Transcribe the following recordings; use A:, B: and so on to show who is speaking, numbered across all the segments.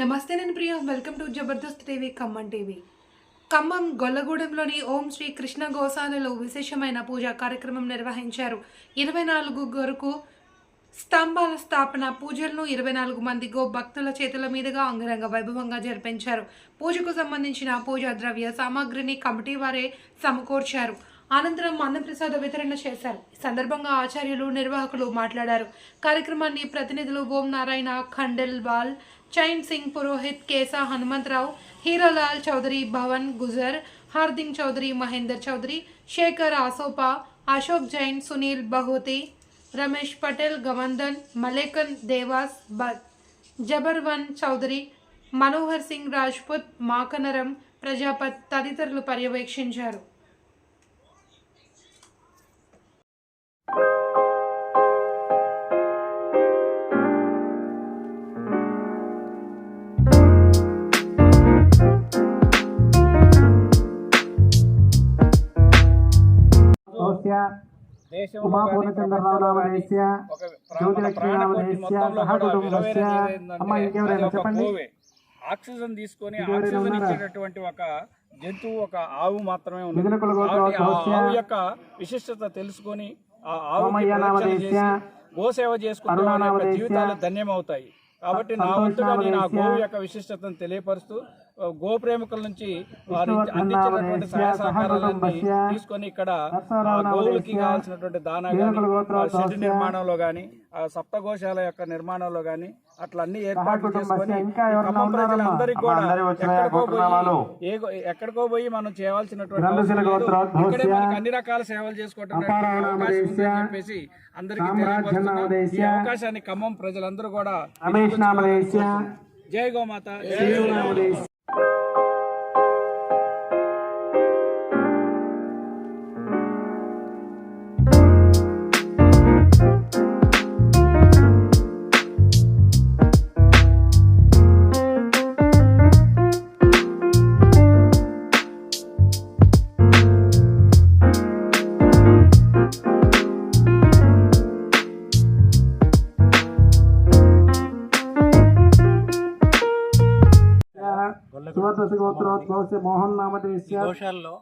A: నమస్తే నేను Priya welcome to Jabardasth TV Khammam TV. Khammam గొల్లగూడెంలోని Om Shri Krishna గోశాలలో విశేషమైన పూజా కార్యక్రమం నిర్వహించారు. ఇరవై నాలుగు వరకు స్తంభాల స్థాపన పూజలను ఇరవై నాలుగు మంది గో భక్తుల చేతుల మీదుగా అంగరంగ వైభవంగా జరిపించారు. పూజకు సంబంధించిన పూజా ద్రవ్య సామాగ్రిని కమిటీ వారే సమకూర్చారు. అనంతరం అన్నప్రసాద వితరణ చేశారు. ఈ సందర్భంగా ఆచార్యులు నిర్వాహకులు మాట్లాడారు. కార్యక్రమాన్ని ప్రతినిధులు ఓం నారాయణ ఖండెల్వాల్ చైన్ సింగ్ పురోహిత్ కేసా హనుమంతరావు హీరోలాల్ చౌదరి భవన్ గుజర్ హార్దింగ్ చౌదరి మహేందర్ చౌదరి శేఖర్ ఆసోపా అశోక్ జైన్ సునీల్ బహోతి రమేష్ పటేల్ గవందన్ మలేకన్ దేవాస్ బ జబర్వన్ చౌదరి మనోహర్ సింగ్ రాజ్పుత్ మాకనరం ప్రజాపత్ తదితరులు పర్యవేక్షించారు.
B: దేశంలో ఒక మన మొత్తంలో కూడా
C: ఇంకెవరైనా
B: ఒక
C: చెప్పండి.
B: ఆక్సిజన్ తీసుకొని ఆక్సిజన్? ఇచ్చేటటువంటి ఒక జంతువు ఒక ఆవు మాత్రమే ఉంది కాబట్టి ఆ ఆవు యొక్క విశిష్టత తెలుసుకొని ఆ ఆవు
C: సోమయ్య నామధేస్య
B: గోసేవ చేసుకుంటే వాళ్ళ యొక్క జీవితాలు ధన్యమవుతాయి కాబట్టి నా వంతుగా నేను ఆ గోవు యొక్క విశిష్టతను తెలియపరుస్తూ ఆ, గో ప్రేమికుల నుంచి వారు అందించినటువంటి సహాయ సహకారాలన్నీ తీసుకొని ఇక్కడ గోవులకి కావాల్సినటువంటి దానా కానీ షెడ్ నిర్మాణంలో కానీ ఆ సప్తగోశాల యొక్క నిర్మాణంలో కానీ అట్లా అన్ని ఏర్పాట్లు చేసుకొని ఖమ్మం? ప్రజలందరికీ కూడా? ఎక్కడికో? పోయి ఎక్కడికో పోయి మనం.
C: గోత్రోద్భవస్య
B: ఇక్కడే మనకి అన్ని రకాల సేవలు
C: అపారావ
B: అవకాశం ఉందని చెప్పేసి అందరికీ తెలియపరుస్తున్నాం. ఈ అవకాశాన్ని ఖమ్మం ప్రజలందరూ కూడా జై గోమాత జై
C: శ్రీను నామధేస్య సువర్ధసి గోత్రోద్భవస్య మోహన్ నామధేస్య
D: గోశాలలో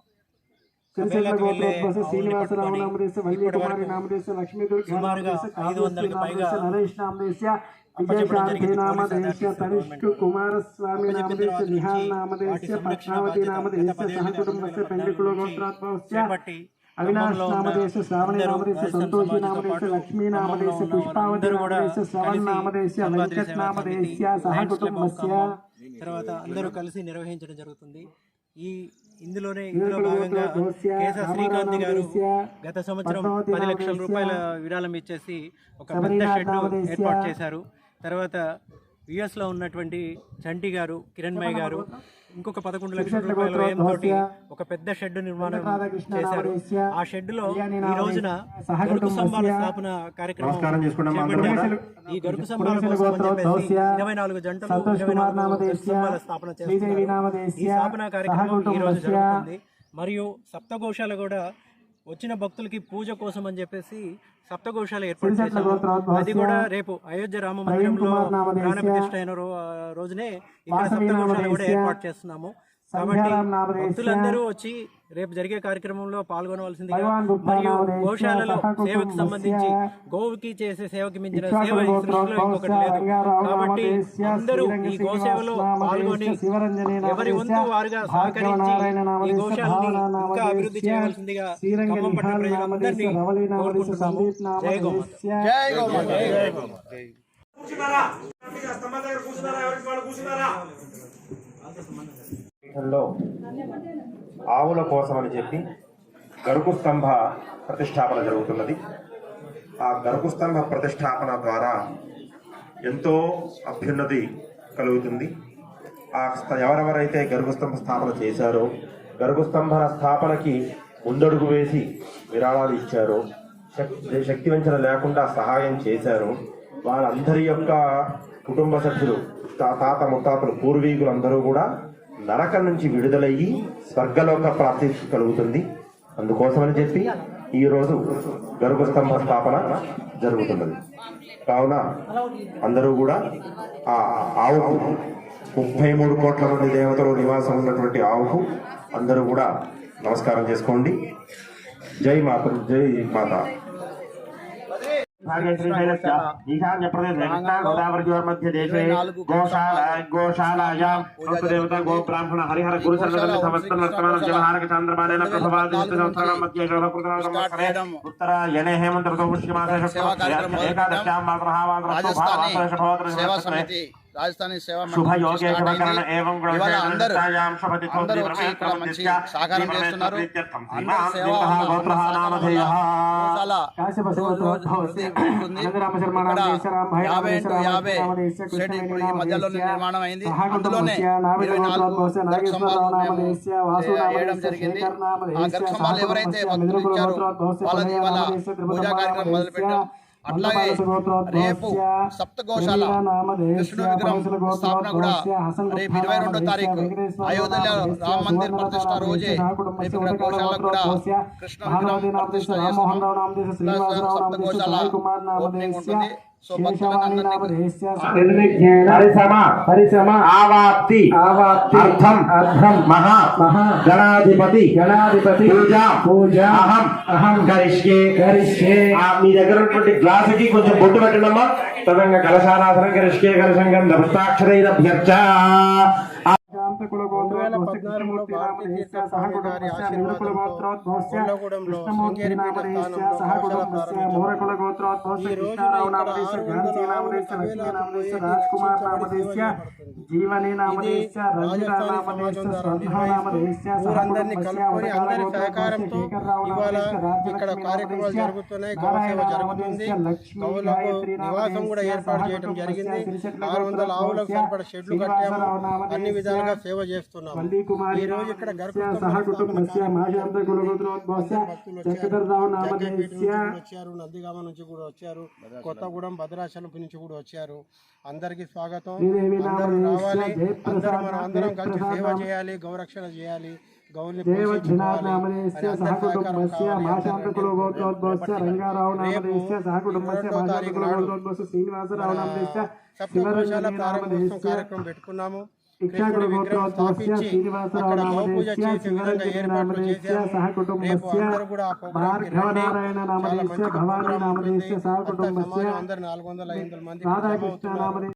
C: శ్రీశైల గోత్రోద్భవస్య శ్రీనివాసరావు నామధేస్య వల్లి కుమారి నామధేస్య లక్ష్మీ దుర్గా
D: సుమారుగా
C: నామధేస్య
D: ఐదు వందలకు
C: కావ్యశ్రీ
D: పైగా
C: నామధేస్య నరేష్ నామధేస్య
D: అప్పచెప్పడం
C: విజయశాంతి
D: జరిగింది.
C: నామధేస్య
D: పోలీస్
C: తనిష్కు కుమారస్వామి
D: అప్పచెప్పిన
C: నామధేస్య
D: తర్వాత
C: నిహాల్
D: నుంచి
C: నామధేస్య
D: వాటి సంరక్షణ
C: పద్మావతి
D: బాధ్యత
C: నామధేస్య
D: గత పదేళ్లుగా
C: సహకుటుంబస్య
D: అందరూ
C: పెండికుల
D: దాని నుంచి
C: గోత్రోద్భవస్య
D: ఉన్న
C: నామధేస్య శ్రావణి
D: క్రైస్తవ
C: సంతోషి
D: పాటు
C: లక్ష్మీ
D: ఉన్న
C: పుష్పావతి నామధేస్య శ్రవణ్
D: గంగాద్రి
C: వెంకట్
D: సమితి,
C: సహ కుటుంబస్య
D: తర్వాత అందరూ కలిసి నిర్వహించడం జరుగుతుంది. ఈ ఇందులోనే ఇందులో భాగంగా కేశ శ్రీకాంత్ గారు గత సంవత్సరం పది లక్షల రూపాయల విరాళం ఇచ్చేసి ఒక పెద్ద షెడ్ ఏర్పాటు చేశారు. తర్వాత యుఎస్లో ఉన్నటువంటి చంటి గారు కిరణ్మయ్ గారు ఇంకొక పదకొండు లక్షల రూపాయల వ్యయంతో ఒక పెద్ద షెడ్ నిర్మాణం చేశారు. ఆ షెడ్లో
C: కళ్యాణి
D: ఈ రోజున గరుకు స్తంభాల
C: కుటుంబస్య
D: స్థాపన కార్యక్రమం. ఈ గరుకు స్తంభాల ఇరవై నాలుగు జంటలు
C: సంతోష్
D: ఇరవై
C: కుమార్
D: నాలుగు స్తంభాల స్థాపన చేస్తున్నారు. ఈ స్థాపన కార్యక్రమం ఈ రోజు జరుగుతుంది. మరియు సప్తగోశాల కూడా వచ్చిన భక్తులకి పూజ కోసం అని చెప్పేసి సప్తగోశాల ఏర్పాటు చేశాము
C: గోత్రోద్భవస్య
D: అది కూడా రేపు అయోధ్య రామ మందిరంలో ప్రాణ ప్రతిష్ఠ అయిన రోజునే ఇక్కడ
C: వాసవి
D: సప్తగోశాల కూడా ఏర్పాటు చేస్తున్నాము. కాబట్టి భక్తులందరూ వచ్చి రేపు జరిగే కార్యక్రమంలో పాల్గొనవలసిందిగా
C: గుప్తా
D: మరియు గోశాలలో సేవకు సంబంధించి గోవుకి చేసే సేవకి మించిన సేవ ఈ సృష్టిలో ఇంకొకటి లేదు. కాబట్టి అందరూ ఈ గోసేవలో పాల్గొని ఎవరి వంతు వారుగా సహకరించి ఈ గోశాలని ఇంకా అభివృద్ధి చేయవలసిందిగా ఖమ్మం పట్టణ ప్రజలందరినీ
C: నామధేస్య రవళి నామధేస్య
D: కోరుకుంటున్నాము
C: సందీప్
D: జై గోమాత.
C: నామధేస్య
E: లో ఆవుల కోసం అని చెప్పి గరుకు స్తంభ ప్రతిష్టాపన జరుగుతున్నది. ఆ గరుకు స్తంభ ప్రతిష్టాపన ద్వారా ఎంతో అభ్యున్నతి కలుగుతుంది. ఆ స్త- ఎవరెవరైతే గరుకు స్తంభ స్థాపన చేశారో గరుకు స్తంభ స్థాపనకి ముందడుగు వేసి విరాళాలు ఇచ్చారో శక్తి శక్తి వంచన లేకుండా సహాయం చేశారో వాళ్ళందరి యొక్క కుటుంబ సభ్యులు తాత ముత్తాతలు పూర్వీకులందరూ కూడా నరకం నుంచి విడుదలయ్యి స్వర్గలోక ప్రాప్తి కలుగుతుంది. అందుకోసమని చెప్పి ఈ రోజు స్తంభ స్థాపన జరుగుతున్నది. కావున అందరూ కూడా ఆ ఆవుకు ముప్పై మూడు కోట్ల మంది దేవతలు నివాసం ఉన్నటువంటి ఆవుకు అందరూ కూడా నమస్కారం చేసుకోండి. జై మాత జై మాత. ఈశాన్య ప్రదేశ గోదావరి దేశే గోశాల గోశాలాయాం దేవత గో బ్రాహ్మణ హరిహర గురు సర్వదల్లి సమస్త వర్తమాన వ్యవహారక చంద్రమానేన ప్రభావాది సంవత్సరం మధ్య శోభకృత సంవత్సరే ఉత్తర యనే హేమంత ఋతు పుష్యమాసే ఏకాదశ్యాం
F: రాజస్థానీ సేవా సమితి రాజస్థానీ సేవా ఇవాళ అందరూ అందరూ వచ్చి ఇక్కడ మంచి సహకారం చేస్తున్నారు. యాభై ఇంటూ యాభై షెడ్ ఇప్పుడు ఈ
C: దేశ
F: నిర్మాణం అయింది అందులోనే ఇరవై నాలుగు వేయడం జరిగింది. ఆ ఎవరైతే భక్తులు ఇచ్చారో వాళ్ళది ఇవాళ పూజా కార్యక్రమం మొదలుపెట్టాం అట్లాగే రేపు
C: దేశ
F: సప్త గోశాల
C: వెంకట నామ దేశ
F: కృష్ణుడి విగ్రహం స్థాపన కూడా రేపు ఇరవై రెండో తారీఖు అయోధ్యలో రామ మందిర్ ప్రతిష్ట రోజే రేపు ఇక్కడ గోశాల కూడా కృష్ణ విగ్రహం ప్రతిష్ట చేస్తున్నాం
C: రావు నామ దేశ
F: ప్లస్
C: శ్రీనివాసరావు నామ
F: సప్త
C: దేశ
F: గోశాల
C: సాయి కుమార్ నామ
F: ఓపెనింగ్ ఉంటుంది. సో
C: శేషవాణి నామ
F: భక్తులందరినీ
C: దేశ
E: నిర్విఘ్నేన పరిశ్రమ.
C: పరిశ్రమ.
E: ఆవాప్తి.
C: ఆవాప్తి.
E: అర్థం
C: అర్థం
E: మహా.
C: మహా.
E: గణాధిపతి.
C: గణాధిపతి.
E: పూజ.
C: పూజ.
E: అహం.
C: అహం.
E: కరిష్యే
C: కరిష్యే
E: ఆ మీ దగ్గర ఉన్నటువంటి గ్లాస్కి కొంచెం బొట్టు పెట్టండమ్మా. తదంగా కలశారాధనం కరిష్కే కలశంగం దభస్తాక్షరైరభ్యర్చ
C: శాంతకుల గోత్రోద్భవస్య కృష్ణమూర్తి నామ దేశ సహకుటుంబస్య నిరుకుల గోత్రోద్భవస్య కృష్ణమూర్తి నామ దేశ సహకుటుంబస్య మూరకుల గోత్రోద్భవస్య కృష్ణారావు నామ దేశ ఝాన్సీ నామ దేశ లక్ష్మీ
G: ఊరందరినీ కలుపుకొని అందరి సహకారంతో ఇవాళ ఇక్కడ కార్యక్రమాలు జరుగుతున్నాయి.
C: నామ
G: జరుగుతుంది. కవులకు నివాసం కూడా ఏర్పాటు చేయడం జరిగింది. ఆరు వందల ఆవులకు సరిపడ షెడ్లు కట్టాము. అన్ని విధాలుగా సేవ చేస్తున్నాము. ఈ రోజు ఇక్కడ వచ్చారు. నందిగామ నుంచి కూడా వచ్చారు. కొత్తగూడెం భద్రాచలం నుంచి కూడా వచ్చారు. అందరికీ స్వాగతం. అందరూ రావాలి అందరూ మనం అందరం కలిసి సేవ చేయాలి గౌరక్షణ చేయాలి
C: శివరంజని
G: ప్రారంభోత్సవం కార్యక్రమం పెట్టుకున్నాము. కృష్ణుడి విగ్రహం స్థాపించి అక్కడ గోపూజ చేసే విధంగా ఏర్పాట్లు రేపు
C: కుటుంబస్య
G: అందరూ కూడా ఆ రండి. చాలా మంచి ప్రోగ్రాం ఉంటుంది. నాలుగు వందల ఐదు వందల మంది